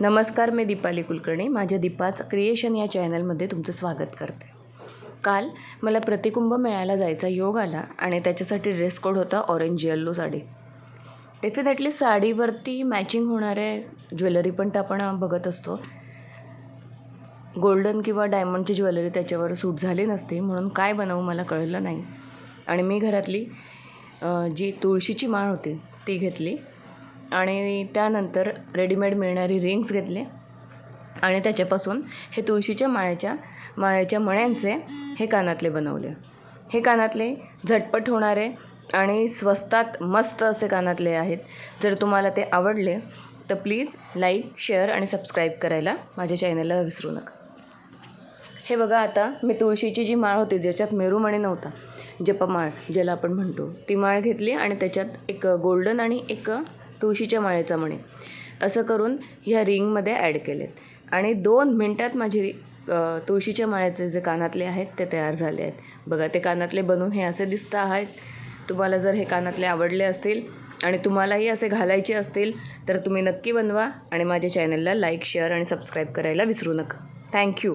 नमस्कार मी दीपाली कुलकर्णी. माझ्या दीपाच क्रिएशन या चॅनलमध्ये तुमचं स्वागत करते. काल मला प्रतिकुंभ मेळ्याला जायचा योग आला आणि त्याच्यासाठी ड्रेस कोड होता ऑरेंज येल्लो साडी. डेफिनेटली साडीवरती मॅचिंग होणारे ज्वेलरी पण तर आपण बघत असतो. गोल्डन किंवा डायमंडची ज्वेलरी त्याच्यावर सूट झाली नसते म्हणून काय बनवू मला कळलं नाही. आणि मी घरातली जी तुळशीची माळ होती ती घेतली. आणि त्यानंतर रेडीमेड मिळणारी रिंग्स घेतले. आणि त्याच्यापासून हे तुळशीच्या माळ्याच्या माळ्याच्या मण्यांचे हे कानातले बनवले. हे कानातले झटपट होणारे आणि स्वस्तात मस्त असे कानातले आहेत. जर तुम्हाला ते आवडले तर प्लीज लाईक शेअर आणि सबस्क्राईब करायला माझ्या चॅनलला विसरू नका. हे बघा आता मी तुळशीची जी माळ होती ज्याच्यात मेरूमणी नव्हता जपमाळ ज्याला आपण म्हणतो ती माळ घेतली आणि त्याच्यात एक गोल्डन आणि एक तुळशीच्या माळेचा म्हणे. असं करून ह्या रिंगमध्ये ॲड केलेत. आणि दोन मिनटात माझी तुळशीच्या माळ्याचे जे कानातले आहेत ते तयार झाले आहेत. बघा ते कानातले बनवून हे असे दिसत आहेत. तुम्हाला जर हे कानातले आवडले असतील आणि तुम्हालाही असे घालायचे असतील तर तुम्ही नक्की बनवा आणि माझ्या चॅनलला लाईक शेअर आणि सबस्क्राईब करायला विसरू नका. थँक्यू.